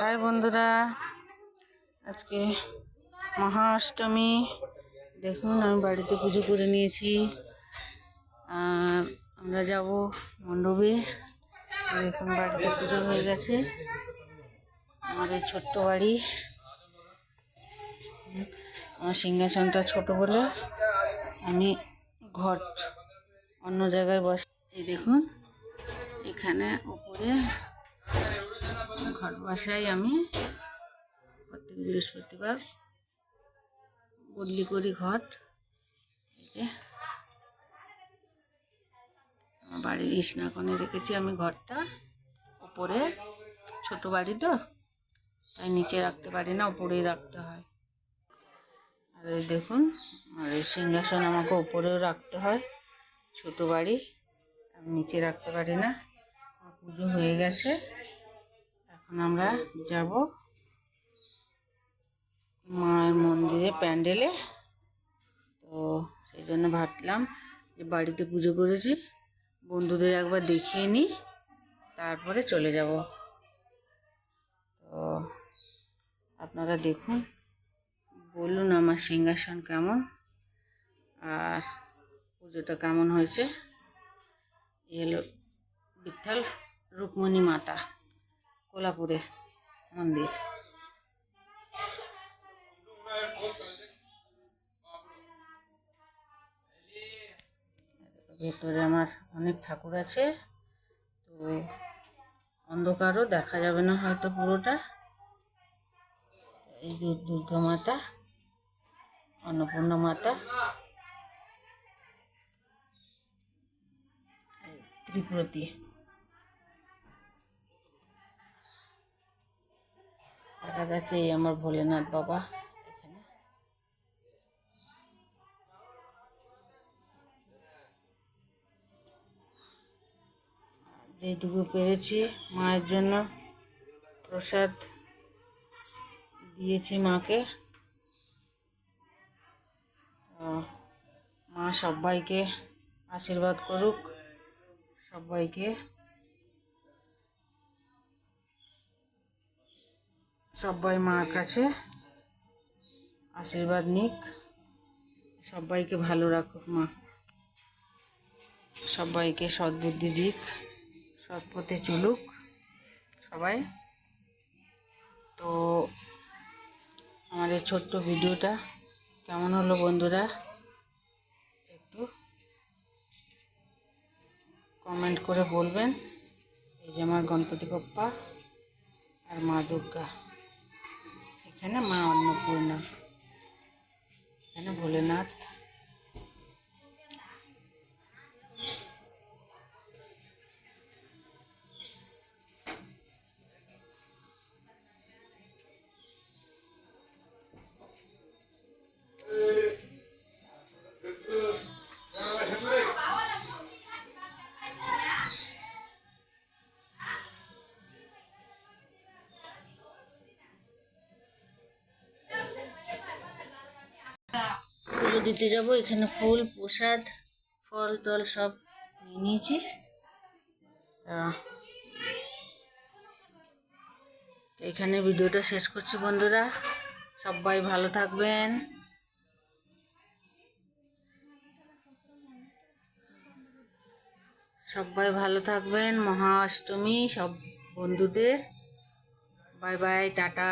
High বন্ধুরা, আজকে মহাষ্টমী। দেখুন, আমি বাড়িতে পুজো করে নিয়েছি। আর আমরা যাব মণ্ডপে। দেখুন, বাড়িতে পুজো হয়ে গেছে। এই ছোট্ট বাড়ি। আমার সিংহাসনটা ছোট বলে আমি ঘট অন্য জায়গায় বস এই দেখুন। এখানে উপরে ঘট বসাই আমি। প্রত্যেক বৃহস্পতিবার বদলি করি ঘট যে আমার বাড়ির ইসনাকনে রেখেছি আমি ঘরটা। উপরে ছোট বাড়ি তো, তাই নিচে রাখতে পারি না উপরেই রাখতে হয়। আর এই দেখুন, আর এই সিংহাসন আমাকে উপরেও রাখতে হয়, ছোট বাড়ি। আমি নিচে রাখতে পারি না। পুজো হয়ে গেছে। এখন আমরা যাব মায়ের মন্দিরে প্যান্ডেলে। তো সেই জন্য ভাবলাম যে বাড়িতে পুজো করেছি। বন্ধুদের একবার দেখিয়ে নিই, তারপরে চলে যাব। তো আপনারা দেখুন, বলুন আমার সিংহাসন কেমন আর পুজোটা কেমন হয়েছে। এ হলো বিঠ্ঠল রুকমণি মাতা, কোলাপুরে মন্দির। ভেতরে আমার অনেক ঠাকুর আছে, তো অন্ধকারও দেখা যাবে না হয়তো পুরোটা। এই দুর্গা মাতা, অন্নপূর্ণা মাতা ত্রিপুরতী। দেখা যাচ্ছে এই আমার ভোলেনাথ বাবা এখানে। যেটুকু পেরেছি মায়ের জন্য প্রসাদ দিয়েছি মাকে। মা সবাইকে আশীর্বাদ করুক, সবাইকে সবাই মার কাছে। আশীর্বাদ নিক। সবাইকে ভালো রাখুক মা। সবাইকে সদ্বুদ্ধি দিক। সৎ পথে চলুক সবাই। তো আমার এই ছোট্ট ভিডিওটা কেমন হলো বন্ধুরা? একটু কমেন্ট করে বলবেন। এই যে আমার গণপতি বাপ্পা আর মা দুর্গা। এখানে মা অন্নপূর্ণা। এখানে ভোলেনাথ। পুজো দিতে যাব। এখানে ফুল, প্রসাদ, ফল টল সব নিয়ে নিয়েছি। এখানে ভিডিওটা শেষ করছি বন্ধুরা। সবাই ভালো থাকবেন। সবাই ভালো থাকবেন। মহা অষ্টমী সব বন্ধুদের। Bye bye, tata.